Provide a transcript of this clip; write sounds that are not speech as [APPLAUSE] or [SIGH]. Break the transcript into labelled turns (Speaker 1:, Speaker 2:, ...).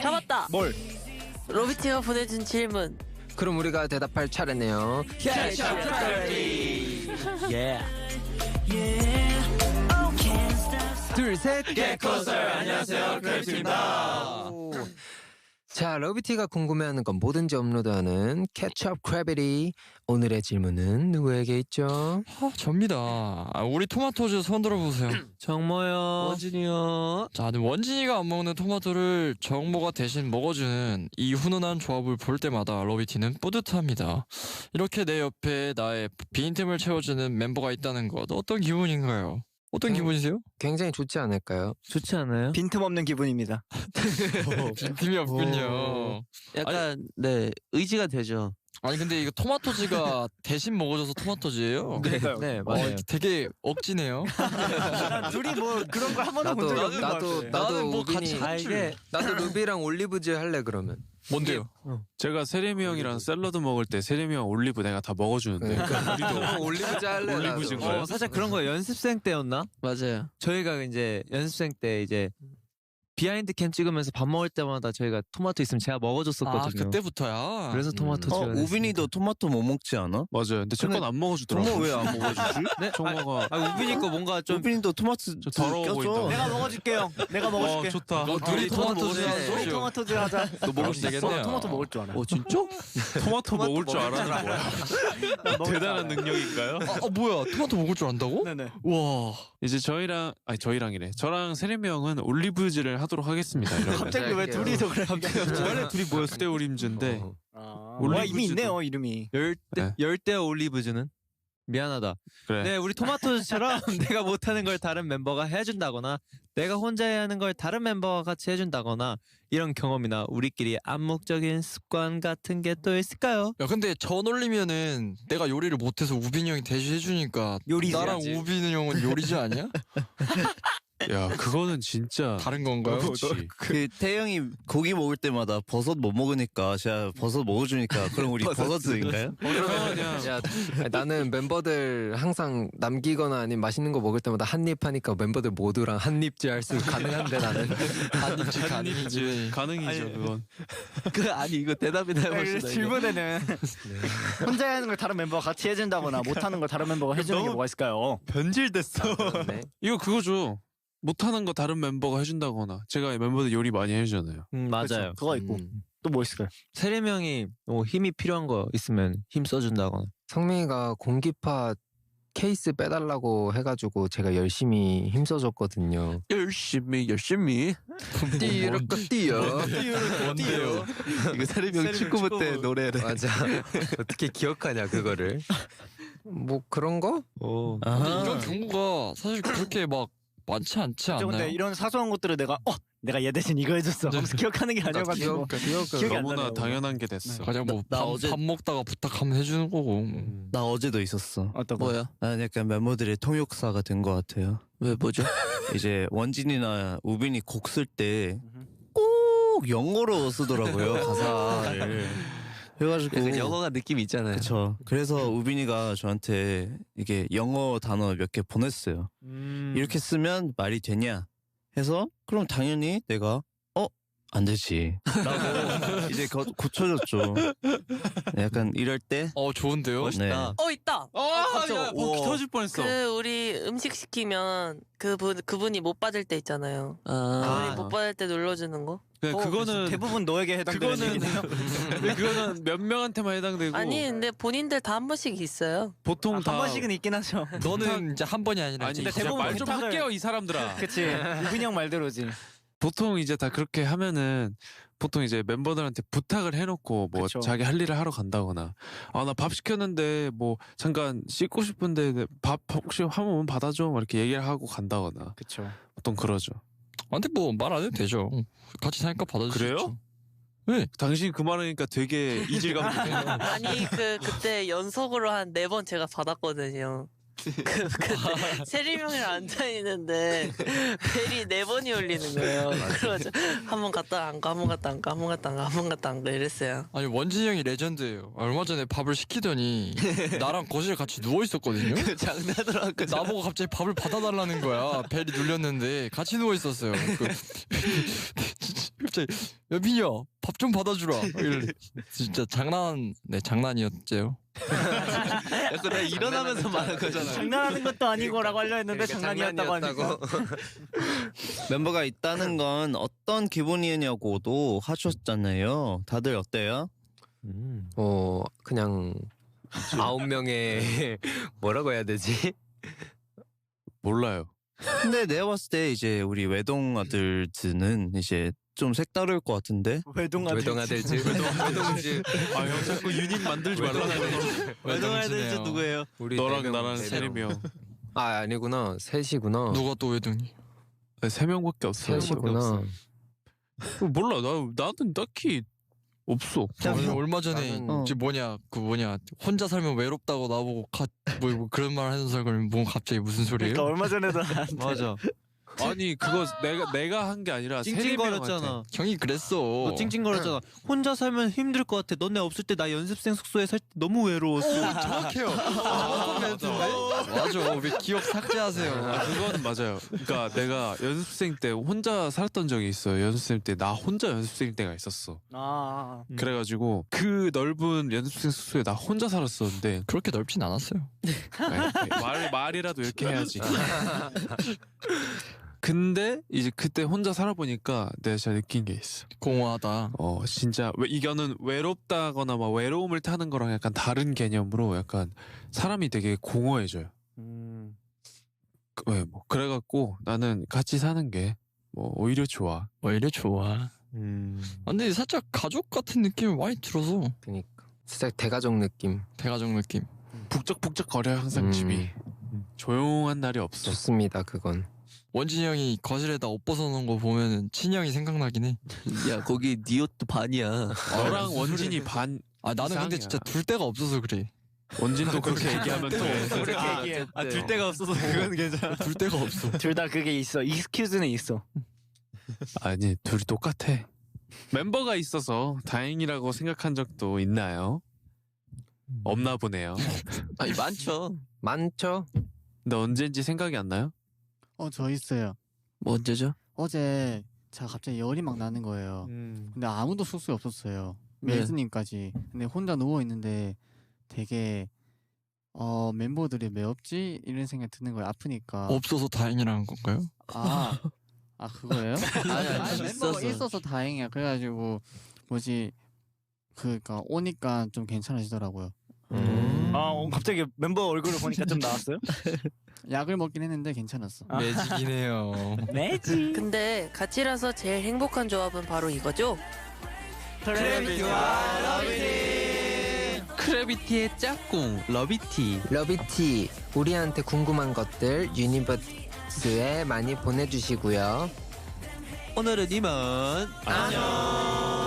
Speaker 1: 잡았다.
Speaker 2: 뭘?
Speaker 1: 로비티가 보내준 질문.
Speaker 3: 그럼 우리가 대답할 차례네요.
Speaker 2: 예.
Speaker 3: 둘, 셋.
Speaker 2: 개코설 안녕하세요 크래비티입니다.
Speaker 3: 자, 러비티가 궁금해하는 건 뭐든지 업로드하는 캐치업 크래비티. 오늘의 질문은 누구에게 있죠?
Speaker 4: 아, 접니다. 아, 우리 토마토즈 손 들어보세요. [CLEARS THROAT]
Speaker 5: 정모요.
Speaker 4: 원진이요. 자, 근데 원진이가 안 먹는 토마토를 정모가 대신 먹어주는 이 훈훈한 조합을 볼 때마다 러비티는 뿌듯합니다. 이렇게 내 옆에 나의 빈틈을 채워주는 멤버가 있다는 것 어떤 기분인가요? 어떤
Speaker 3: 음.
Speaker 4: 기분이세요?
Speaker 3: 굉장히 좋지 않을까요?
Speaker 5: 좋지 않아요?
Speaker 2: 빈틈없는 기분입니다. [LAUGHS]
Speaker 4: 빈틈이 없군요.
Speaker 5: 약간 네 의지가 되죠.
Speaker 4: 아니 근데 이거 토마토즈가 [LAUGHS] 대신 먹어줘서 토마토즈예요.
Speaker 2: 그러니까요.
Speaker 5: 네
Speaker 4: 어,
Speaker 5: 맞아요.
Speaker 4: 되게 억지네요.
Speaker 2: 난 둘이 뭐 그런 걸한 번도 본
Speaker 3: 나도
Speaker 2: 적이 없는 것
Speaker 3: 나도
Speaker 2: 같아.
Speaker 3: 나도
Speaker 4: 나는 뭐
Speaker 3: 우빈이
Speaker 4: 같이
Speaker 5: 아 이게
Speaker 3: 나도 루비랑 올리브즈 할래 그러면.
Speaker 4: 뭔데요?
Speaker 6: 제가 세레미 형이랑 샐러드 먹을 때 세레미 형 올리브 내가 다 먹어주는데
Speaker 3: 그러니까
Speaker 6: 우리도 [LAUGHS]
Speaker 3: 올리브즈 할래. 나도.
Speaker 6: 올리브즈인 거예요?
Speaker 5: 어, 살짝 그런 거 연습생 때였나?
Speaker 4: 맞아요.
Speaker 5: 저희가 이제 연습생 때 이제 비하인드 캠 찍으면서 밥 먹을 때마다 저희가 토마토 있으면 제가
Speaker 4: 아
Speaker 5: 먹어줬었거든요.
Speaker 4: 그때부터야.
Speaker 5: 그래서
Speaker 3: 음.
Speaker 5: 토마토
Speaker 7: 어,
Speaker 5: 지원했어요.
Speaker 7: 우빈이도 토마토 못 먹지 않아?
Speaker 6: 맞아요. 근데 제 건 안 먹어주더라고.
Speaker 7: 정모 왜안 먹어주지? [LAUGHS]
Speaker 5: 네?
Speaker 6: 정모가
Speaker 5: 아 우빈이 거 뭔가 좀
Speaker 7: 우빈이도 토마토
Speaker 6: 좀 더러워. 보인다.
Speaker 2: 내가 먹어줄게요. 내가 먹어줄게.
Speaker 6: 어, 좋다.
Speaker 4: 어, 둘이 토마토즈
Speaker 2: 우리
Speaker 4: 하죠.
Speaker 2: 토마토즈 하자.
Speaker 4: 너 먹을 수 있겠네요.
Speaker 2: 토마토 먹을 줄 알아.
Speaker 7: 어 진짜? [LAUGHS]
Speaker 6: 토마토 먹을 줄 알아는 뭐야? [LAUGHS] 대단한 능력인가요?
Speaker 4: 아, 아, 뭐야? 토마토 먹을 줄 안다고?
Speaker 2: 네네.
Speaker 4: 와.
Speaker 6: 이제 저희랑 아니 저희랑이래. 저랑 세레미 형은 올리브즈를 하도록 하겠습니다. 이러면.
Speaker 2: 갑자기 왜
Speaker 3: 할게요.
Speaker 2: 둘이서 그래? [LAUGHS]
Speaker 6: 원래 둘이 뭐였을 때 올림즈인데
Speaker 3: 어.
Speaker 2: 아,
Speaker 6: 올리브즈도-
Speaker 2: 와, 이미 있네요 이름이.
Speaker 5: 열대
Speaker 6: 네.
Speaker 5: 열대 올리브즈는 미안하다.
Speaker 6: 그래.
Speaker 5: 네 우리 토마토처럼 [LAUGHS] 내가 못하는 걸 다른 멤버가 해준다거나 내가 혼자 해야 하는 걸 다른 멤버가 같이 해준다거나 이런 경험이나 우리끼리 암묵적인 습관 같은 게 또 있을까요?
Speaker 4: 야 근데 전 올리면은 내가 요리를 못해서 우빈이 형이 대신 해주니까
Speaker 2: 요리지.
Speaker 4: 나랑 우빈이 형은 요리지 아니야? [LAUGHS]
Speaker 6: 야 그거는 진짜
Speaker 4: 다른 건가요?
Speaker 6: 그렇지.
Speaker 7: 그 태영이 고기 먹을 때마다 버섯 못 먹으니까 제가 버섯 먹어주니까 그럼 우리 [LAUGHS] 버섯인가요? [LAUGHS]
Speaker 3: 야, 나는 멤버들 항상 남기거나 아니면 맛있는 거 먹을 때마다 한 입 하니까 멤버들 모두랑 한 입질 할수 가능한데 나는 [LAUGHS]
Speaker 4: 간입지 간입지.
Speaker 6: 가능이죠 그건.
Speaker 5: 그 아니 이거 대답이나 해봅시다.
Speaker 2: 질문에는 혼자 하는 걸 다른 멤버가 같이 해준다거나 못하는 걸 다른 멤버가 해주는 게 뭐가 있을까요?
Speaker 6: 변질됐어.
Speaker 3: 네.
Speaker 6: 이거 그거죠. 못하는 거 다른 멤버가 해준다거나 제가 멤버들 요리 많이 해주잖아요.
Speaker 5: 음, 맞아요.
Speaker 2: 그거 있고
Speaker 3: 음.
Speaker 2: 또 뭐 있을까요?
Speaker 5: 세림 형이 뭐 힘이 필요한 거 있으면 힘 써준다거나.
Speaker 3: 성민이가 공기파 케이스 빼달라고 해가지고 제가 열심히 힘써줬거든요.
Speaker 7: 열심히 열심히.
Speaker 3: 띠르까 띠어.
Speaker 4: 뭔데요?
Speaker 7: 이거 세림이 형 축구부 때 노래를.
Speaker 3: 맞아. [LAUGHS] 어떻게 기억하냐 그거를. 뭐 그런 거?
Speaker 5: 오.
Speaker 4: 근데 이런 경우가 사실 그렇게 막 많지 않지
Speaker 2: 저 근데
Speaker 4: 않나요?
Speaker 2: 이런 사소한 것들을 내가 어 내가 얘 대신 이거 해줬어. 하면서 기억하는 게 아니어가지고
Speaker 3: 기억 기억
Speaker 2: 기억이 안
Speaker 6: 너무나
Speaker 2: 나네요.
Speaker 6: 당연한 게 됐어.
Speaker 4: 그냥
Speaker 7: 뭐나
Speaker 4: 밥,
Speaker 7: 어제-
Speaker 4: 밥 먹다가 부탁하면 해주는 거고.
Speaker 3: 음.
Speaker 7: 나 어제도 있었어.
Speaker 2: 어떤 거?
Speaker 7: 난 약간 멤버들의 통역사가 된 것 같아요.
Speaker 5: 왜 뭐죠? [LAUGHS]
Speaker 7: 이제 원진이나 우빈이 곡 쓸 때 꼭 영어로 쓰더라고요 [LAUGHS] 가사를. 해가지고
Speaker 5: 약간 영어가 느낌 있잖아요.
Speaker 7: 그쵸. 그래서 우빈이가 저한테 이게 영어 단어 몇 개 보냈어요.
Speaker 5: 음.
Speaker 7: 이렇게 쓰면 말이 되냐 해서 그럼 당연히 내가 어? 안 되지 라고 이제 거- 고쳐줬죠. 네, 약간 이럴 때
Speaker 4: 어 좋은데요?
Speaker 5: 멋있다.
Speaker 1: 어 있다.
Speaker 6: 아,
Speaker 7: 깜짝-
Speaker 6: 야, 뭐
Speaker 7: 우와.
Speaker 6: 터질 뻔했어.
Speaker 1: 그 우리 음식 시키면 그분 그분이 못 받을 때 있잖아요.
Speaker 5: 아.
Speaker 1: 그분이 못 받을 때 눌러주는 거.
Speaker 6: 그냥
Speaker 2: 어,
Speaker 6: 그거는
Speaker 2: 대부분 너에게 해당되는
Speaker 6: 그거는-
Speaker 2: 얘기네요.
Speaker 6: 근데 [LAUGHS] 그거는 몇 명한테만 해당되고
Speaker 1: 아니 근데 본인들 다 한 번씩 있어요.
Speaker 6: 보통
Speaker 2: 아, 다한 번씩은 있긴 하죠.
Speaker 4: 너는 [LAUGHS] 이제 한 번이 아니라
Speaker 6: 아니 진짜
Speaker 2: 대부분
Speaker 6: 말좀
Speaker 2: 부탁을-
Speaker 6: 할게요 이 사람들아.
Speaker 2: 그치. [LAUGHS] 우빈이 형 말대로지.
Speaker 6: 보통 이제 다 그렇게 하면은 보통 이제 멤버들한테 부탁을 해놓고 뭐
Speaker 2: 그쵸.
Speaker 6: 자기 할 일을 하러 간다거나 아 나 밥 시켰는데 뭐 잠깐 씻고 싶은데 밥 혹시 한 번만 받아줘 뭐 이렇게 얘기를 하고 간다거나
Speaker 2: 그쵸.
Speaker 6: 보통 그러죠.
Speaker 4: 아, 근데 뭐말 안 해도 되죠. 같이 사니까 받아줄 수
Speaker 6: 그래요?
Speaker 4: 있죠.
Speaker 6: 당신 그 말하니까 되게 이질감. [LAUGHS]
Speaker 1: 아니 그 그때 연속으로 한 네 번 제가 받았거든요. 그 그때 세림 형이랑 앉아 있는데 벨이 네 번이 울리는 거예요. 그래가지고 한번 갔다 안 가, 한 번 갔다 안 가, 한 번 갔다 안 가, 한 번 갔다 안 가 이랬어요.
Speaker 4: 아니 원진이 형이 레전드예요. 얼마 전에 밥을 시키더니 나랑 거실에 같이 누워 있었거든요.
Speaker 7: 장난으로 그
Speaker 4: 나보고 갑자기 밥을 받아달라는 거야. 벨이 눌렸는데 같이 누워 있었어요. 그, [LAUGHS] 갑자기 야 민이야 밥 좀 받아주라. 진짜 장난 네 장난이었죠 [LAUGHS]
Speaker 5: 약간 내가 일어나면서 말한 거잖아.
Speaker 2: 장난하는 것도 아니고라고 하려 했는데
Speaker 3: 그러니까
Speaker 2: 장난이었다고 하니까 [LAUGHS]
Speaker 7: 멤버가 있다는 건 어떤 기분이냐고도 하셨잖아요. 다들 어때요?
Speaker 3: 어 그냥 아홉 명의 [LAUGHS] 뭐라고 해야 되지?
Speaker 6: 몰라요.
Speaker 7: 근데 내가 봤을 때 이제 우리 외동 아들즈는 이제 좀 색다를 것 같은데
Speaker 2: 외동아들
Speaker 3: 외동아들즈 외동즈 [LAUGHS]
Speaker 6: 아형 자꾸 유닛 만들지 말라고.
Speaker 5: 외동아들즈 누구예요?
Speaker 3: 우리
Speaker 6: 너랑
Speaker 3: 네 명,
Speaker 6: 나랑
Speaker 3: 네 명.
Speaker 6: 세림이 형.
Speaker 3: 아 아니구나 셋이구나
Speaker 4: 누가 또 외동이
Speaker 6: 네, 세 명밖에 없어요.
Speaker 3: 셋이구나
Speaker 6: 몰라 나 나는 딱히 없어.
Speaker 4: 아니, 얼마 전에
Speaker 3: 나는-
Speaker 4: 이제 뭐냐 그 뭐냐 혼자 살면 외롭다고 나보고 가, 뭐, 뭐 그런 말 하는 사람이 뭐 갑자기 무슨 소리예요?
Speaker 2: 그러니까 얼마 전에도 나한테 [LAUGHS]
Speaker 5: 맞아.
Speaker 6: 아니 그거 내가 내가 한 게 아니라.
Speaker 5: 찡찡거렸잖아.
Speaker 4: 형이 그랬어.
Speaker 5: 너 찡찡거렸잖아. 혼자 살면 힘들 것 같아. 너네 없을 때 나 연습생 숙소에 살 때 너무 외로웠어.
Speaker 4: 정확해요. [LAUGHS] 아, 맞아. 왜 기억 삭제하세요?
Speaker 6: 아 그거는 맞아요. 그러니까 내가 연습생 때 혼자 살았던 적이 있어요. 연습생 때 나 혼자 연습생 때가 있었어.
Speaker 2: 아
Speaker 5: 음.
Speaker 6: 그래가지고 그 넓은 연습생 숙소에 나 혼자 살았었는데
Speaker 4: 그렇게 넓진 않았어요.
Speaker 6: 말 말이라도 이렇게 해야지. [LAUGHS] 근데 이제 그때 혼자 살아보니까 내가 진짜 느낀 게 있어.
Speaker 4: 공허하다.
Speaker 6: 어 진짜 왜 이거는 외롭다거나 막 외로움을 타는 거랑 약간 다른 개념으로 약간 사람이 되게 공허해져요.
Speaker 5: 음.
Speaker 6: 그- 왜, 뭐 그래갖고 나는 같이 사는 게 뭐 오히려 좋아.
Speaker 4: 뭐 이래 좋아.
Speaker 5: 음.
Speaker 4: 아, 근데 살짝 가족 같은 느낌이 많이 들어서
Speaker 3: 그니까 살짝 대가족 느낌
Speaker 4: 대가족 느낌.
Speaker 6: 북적북적 거려 항상
Speaker 3: 음,
Speaker 6: 집이 조용한 날이 없어.
Speaker 3: 좋습니다 그건
Speaker 4: 원진이 형이 거실에다 옷 벗어놓은 거 보면은 친형이 생각나긴 해.
Speaker 5: 야 거기 네 옷도 반이야.
Speaker 6: 너랑 원진이 반
Speaker 4: 아 나는 근데
Speaker 6: 이상이야.
Speaker 4: 진짜 둘 데가 없어서 그래.
Speaker 6: 원진도 그렇게 얘기하면 또
Speaker 2: 그렇게 얘기해
Speaker 5: 아, 둘 데가 없어서 그건 괜찮아.
Speaker 4: 둘 데가 없어.
Speaker 2: 둘 다 그게 있어 익스큐즈는 있어
Speaker 6: 아니 둘이 똑같아. 멤버가 있어서 다행이라고 생각한 적도 있나요? 없나 보네요.
Speaker 5: 아니 많죠.
Speaker 3: 많죠?
Speaker 6: 근데 언제인지 생각이 안 나요?
Speaker 8: 어, 저 있어요.
Speaker 5: 뭐 언제죠?
Speaker 8: 어제 제가 갑자기 열이 막 나는 거예요.
Speaker 5: 음.
Speaker 8: 근데 아무도 숙소에 없었어요.
Speaker 5: 네.
Speaker 8: 메이즈님까지. 근데 혼자 누워 있는데 되게 어 멤버들이 왜 없지 이런 생각 드는 거예요. 아프니까.
Speaker 4: 없어서 다행이라는 건가요?
Speaker 8: 아, 아 그거예요? [LAUGHS]
Speaker 5: 아니, 아니,
Speaker 8: 아니, 멤버가
Speaker 5: 있었어.
Speaker 8: 있어서 다행이야. 그래가지고 뭐지 그니까 오니까 좀 괜찮아지더라고요.
Speaker 3: 음.
Speaker 2: 아 어, 갑자기 멤버 얼굴을 보니까 좀 나왔어요? [LAUGHS]
Speaker 8: 약을 먹긴 했는데 괜찮았어.
Speaker 2: 아.
Speaker 4: 매직이네요. [LAUGHS]
Speaker 2: 매지
Speaker 1: 근데 같이라서 제일 행복한 조합은 바로 이거죠?
Speaker 2: 크래비티와 러비티
Speaker 5: 크래비티의 짝꿍 러비티.
Speaker 3: 러비티 우리한테 궁금한 것들 유니버스에 많이 보내주시고요
Speaker 5: 오늘은 이만 안녕.